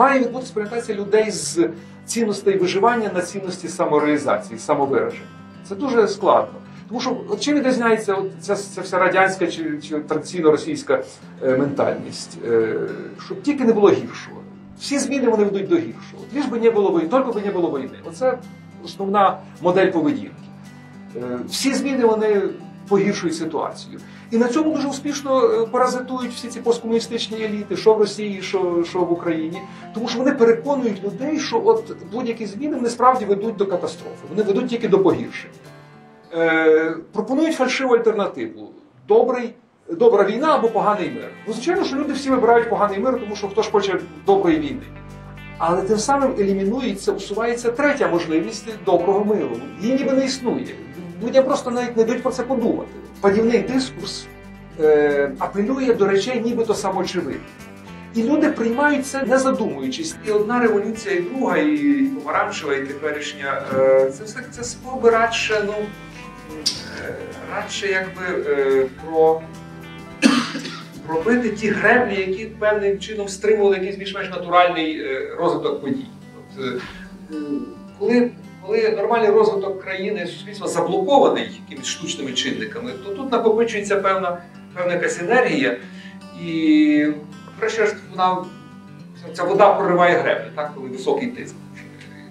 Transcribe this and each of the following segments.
має відбутися орієнтація людей з цінностей виживання на цінності самореалізації, самовираження. Це дуже складно. Тому що от чим відрізняється от ця, ця вся радянська чи, чи традиційно російська е, ментальність, е, щоб тільки не було гіршого. Всі зміни вони ведуть до гіршого. Ліж би не було війни, тільки би не було війни. Оце основна модель поведінки. Е, всі зміни вони погіршують ситуацію. І на цьому дуже успішно е, паразитують всі ці посткомуністичні еліти, що в Росії, що, що в Україні. Тому що вони переконують людей, що от будь-які зміни вони справді ведуть до катастрофи, вони ведуть тільки до погіршення. Е, пропонують фальшиву альтернативу: добрий, добра війна або поганий мир. Ну, звичайно, що люди всі вибирають поганий мир, тому що хто ж хоче доброї війни. Але тим самим елімінується, усувається третя можливість доброго миру. Її ніби не існує. Людям просто навіть не дають про це подумати. Падівний дискурс е, апелює до речей, нібито самоочевидних. І люди приймають це не задумуючись. І одна революція, і друга, і, помаранчева, і теперішня е, це все це спроби радше, ну е, радше якби е, про пробити ті греблі, які певним чином стримували якийсь більш-менш натуральний е, розвиток подій. От, е, коли, коли нормальний розвиток країни суспільства заблокований якимись штучними чинниками, то тут накопичується певна, певна якась енергія, і врешті вона ця вода прориває греблі, так, коли високий тиск.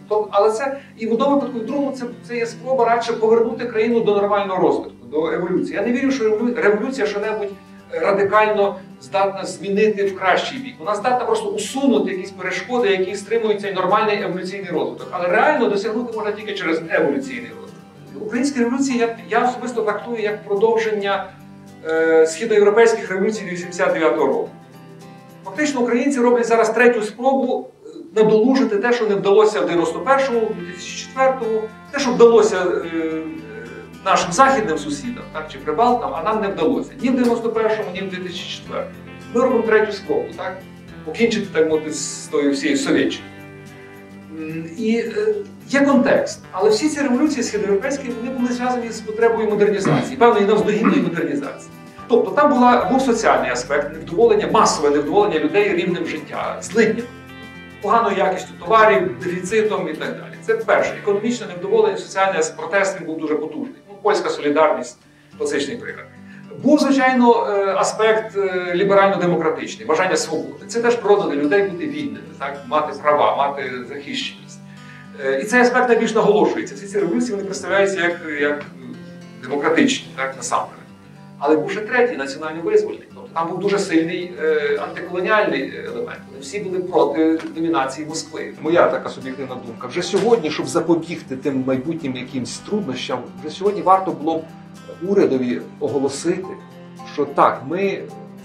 То, але це і в одному випадку, і в другому це, це є спроба радше повернути країну до нормального розвитку, до еволюції. Я не вірю, що революція що-небудь радикально здатна змінити в кращий бік. Вона здатна просто усунути якісь перешкоди, які стримують цей нормальний еволюційний розвиток. Але реально досягнути можна тільки через еволюційний розвиток. Українська революція я, я особисто трактую як продовження е, східноєвропейських революцій 89-го року. Фактично, українці роблять зараз третю спробу е, надолужити те, що не вдалося в 91-му, в 2004-му, те, що вдалося е, нашим західним сусідам, так, чи прибалтам, а нам не вдалося. Ні в 91-му, ні в 2004-му. Ми робимо третю спробу, так? Покінчити, так мовити, з тою всією Совєтчиною. І е, є контекст, але всі ці революції східноєвропейські вони були зв'язані з потребою модернізації, певної навздогінної модернізації. Тобто там була, був соціальний аспект, невдоволення, масове невдоволення людей рівнем життя, злидням, поганою якістю товарів, дефіцитом і так далі. Це перше. Економічне невдоволення, соціальний протест він був дуже потужний. Ну, польська солідарність, класичний приклад. Був, звичайно, е, аспект е, ліберально-демократичний, бажання свободи. Це теж продане людей бути вільними, так? мати права, мати захищеність. Е, І цей аспект найбільш наголошується. Всі ці революції вони представляються як, як демократичні, так, насамперед. Але був ще третій національно-визвольний. Тобто там був дуже сильний антиколоніальний елемент. Вони всі були проти домінації Москви. Моя така суб'єктивна думка. Вже сьогодні, щоб запобігти тим майбутнім якимсь труднощам, вже сьогодні варто було б урядові оголосити, що так, ми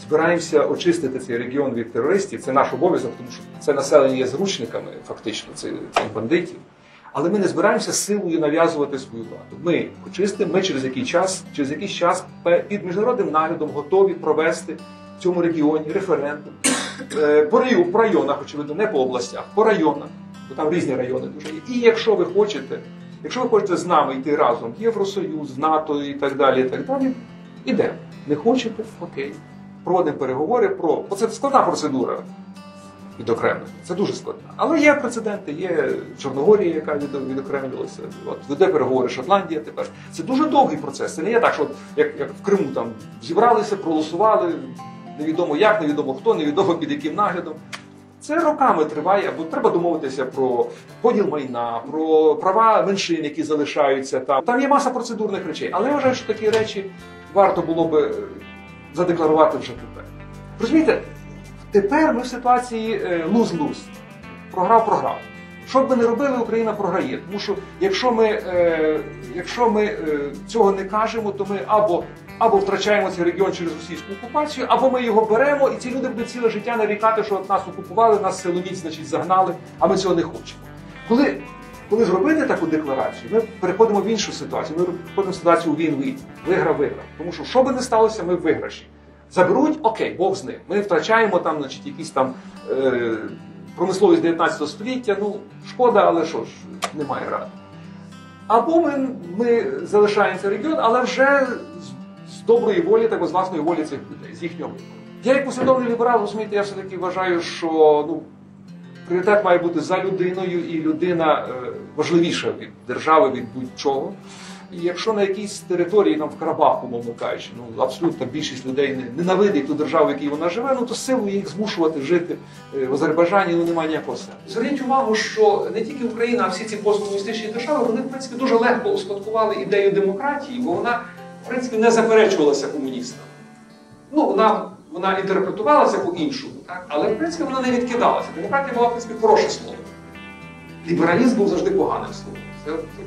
збираємося очистити цей регіон від терористів. Це наш обов'язок, тому що це населення є зручниками, фактично, цих цих бандитів. Але ми не збираємося силою нав'язувати свою владу. Ми очистимо, ми через який час, через якийсь час під міжнародним наглядом готові провести в цьому регіоні референдум Е, по районах, очевидно, не по областях, по районах, бо там різні райони дуже є. І якщо ви хочете, якщо ви хочете з нами йти разом в Євросоюз, в НАТО і так далі, і так далі, ідемо. Не хочете, окей. Проводимо переговори про. Бо це складна процедура відокремлення. Це дуже складно. Але є прецеденти, є Чорногорія, яка від- відокремлювалася. От веде переговори Шотландія тепер. Це дуже довгий процес. Це не є так, що як, як в Криму там зібралися, проголосували, невідомо як, невідомо хто, невідомо під яким наглядом. Це роками триває, бо треба домовитися про поділ майна, про права меншин, які залишаються там. Там є маса процедурних речей. Але я вважаю, що такі речі варто було би задекларувати вже тепер. Розумієте, тепер ми в ситуації е, луз-луз. Програв-програв. Що б ми не робили, Україна програє. Тому що якщо ми, е, якщо ми е, цього не кажемо, то ми або, або втрачаємо цей регіон через російську окупацію, або ми його беремо, і ці люди будуть ціле життя нарікати, що от нас окупували, нас силоміць, значить, загнали, а ми цього не хочемо. Коли, коли зробити таку декларацію, ми переходимо в іншу ситуацію. Ми переходимо в ситуацію він-він. Виграв-виграв. Тому що що би не сталося, ми виграші. Заберуть, окей, Бог з ним. Ми втрачаємо там, значить, якісь там е, промисловість 19 століття. Ну, шкода, але що ж, немає ради. Або ми, ми залишаємо цей регіон, але вже доброї волі, так з власної волі цих людей, з їхнього вибору. Я як послідовний ліберал, розумієте, я все-таки вважаю, що ну, пріоритет має бути за людиною, і людина е, важливіша від держави, від будь-чого. І якщо на якійсь території, там в Карабаху, мовно кажучи, ну абсолютно більшість людей ненавидить ту державу, в якій вона живе, ну то силу їх змушувати жити е, в Азербайджані ну немає ніякого сенсу. Зверніть увагу, що не тільки Україна, а всі ці посткомуністичні держави, вони в принципі дуже легко успадкували ідею демократії, бо вона в принципі не заперечувалася комуністам. Ну, вона, вона інтерпретувалася по-іншому, але в принципі вона не відкидалася. Демократія була, в принципі, хороше слово. Лібералізм був завжди поганим словом. Це, це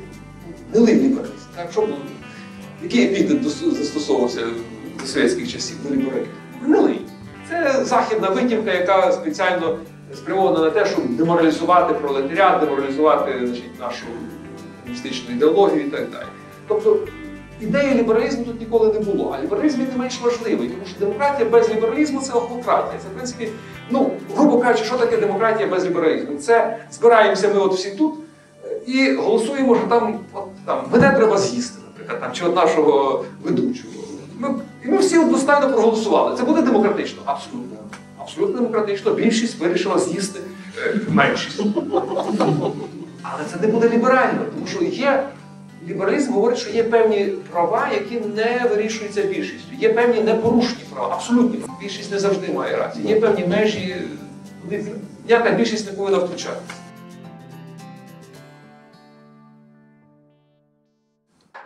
гнилий лібералізм. Так? Що, який епітет застосовувався до совєтських часів до лібералізму? Гнилий. Це західна витівка, яка спеціально спрямована на те, щоб деморалізувати пролетаріат, деморалізувати значить, нашу комуністичну ідеологію і так далі. Тобто ідеї лібералізму тут ніколи не було, а лібералізм він не менш важливий, тому що демократія без лібералізму це охлократія. Це, в принципі, ну, грубо кажучи, що таке демократія без лібералізму? Це збираємося ми от всі тут е, і голосуємо, що там, от, там мене треба з'їсти, наприклад, там, чи от нашого ведучого. Ми, і ми всі одностайно проголосували. Це буде демократично? Абсолютно. Абсолютно демократично. Більшість вирішила з'їсти е, меншість. Але це не буде ліберально, тому що є. Лібералізм говорить, що є певні права, які не вирішуються більшістю. Є певні непорушні права, абсолютні. права. Більшість не завжди має рацію. Є певні межі, куди ніяка більшість не повинна втручатися.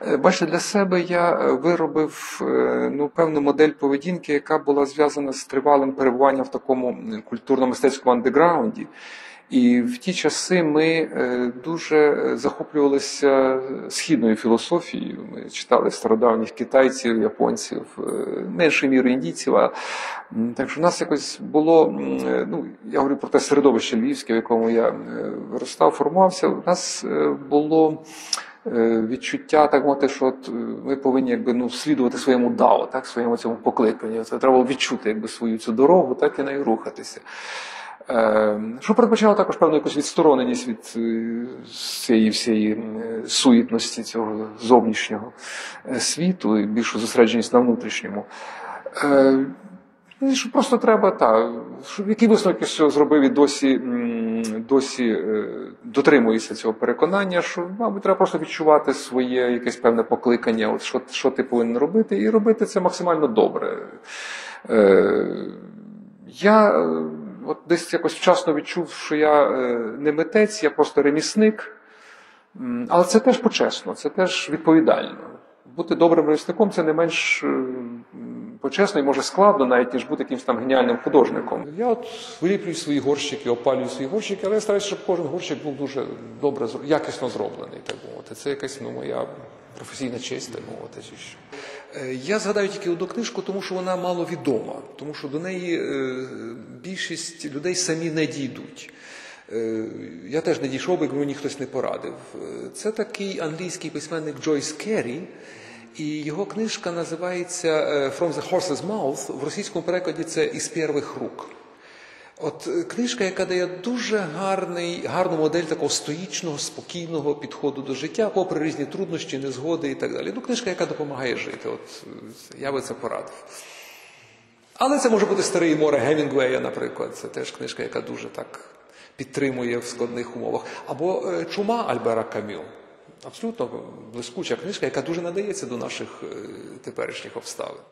Е, Бачите, для себе я е, виробив е, ну, певну модель поведінки, яка була зв'язана з тривалим перебуванням в такому культурно-мистецькому андеграунді. І в ті часи ми е, дуже е, захоплювалися східною філософією. Ми читали стародавніх китайців, японців, е, меншою мірою індійців. Так що в нас якось було, ну я говорю про те середовище львівське, в якому я виростав, формувався. У нас було відчуття, так мовити, що от ми повинні якби ну слідувати своєму дао, так своєму цьому покликанню. Це треба було відчути якби свою цю дорогу, так і нею рухатися. Е, Що передбачало також певну якусь відстороненість від е, цієї всієї суетності цього зовнішнього е, світу і більшу зосередженість на внутрішньому. Ну, що просто треба та, які висновки з цього зробив і досі, досі дотримується цього переконання, що, мабуть, треба просто відчувати своє якесь певне покликання, от що, що ти повинен робити, і робити це максимально добре. Я от десь якось вчасно відчув, що я е, не митець, я просто ремісник. Але це теж почесно, це теж відповідально. Бути добрим ремісником це не менш е, почесно і може складно, навіть ніж бути якимось там геніальним художником. Я от виліплюю свої горщики, опалюю свої горщики, але я стараюся, щоб кожен горщик був дуже добре, якісно зроблений, так мовити. Це якась ну, моя професійна честь, так мовити. Е, Я згадаю тільки одну книжку, тому що вона мало відома, тому що до неї е, більшість людей самі не дійдуть. Е, Я теж не дійшов би, якби мені хтось не порадив. Це такий англійський письменник Джойс Керрі, і його книжка називається From the Horse's Mouth. В російському перекладі це із перших рук. От е, книжка, яка дає дуже гарний, гарну модель такого стоїчного, спокійного підходу до життя, попри різні труднощі, незгоди і так далі. Ну, книжка, яка допомагає жити. От е, я би це порадив. Але це може бути старий море Гемінгвея, наприклад. Це теж книжка, яка дуже так підтримує в складних умовах. Або е, Чума Альбера Камю. Абсолютно блискуча книжка, яка дуже надається до наших теперішніх обставин.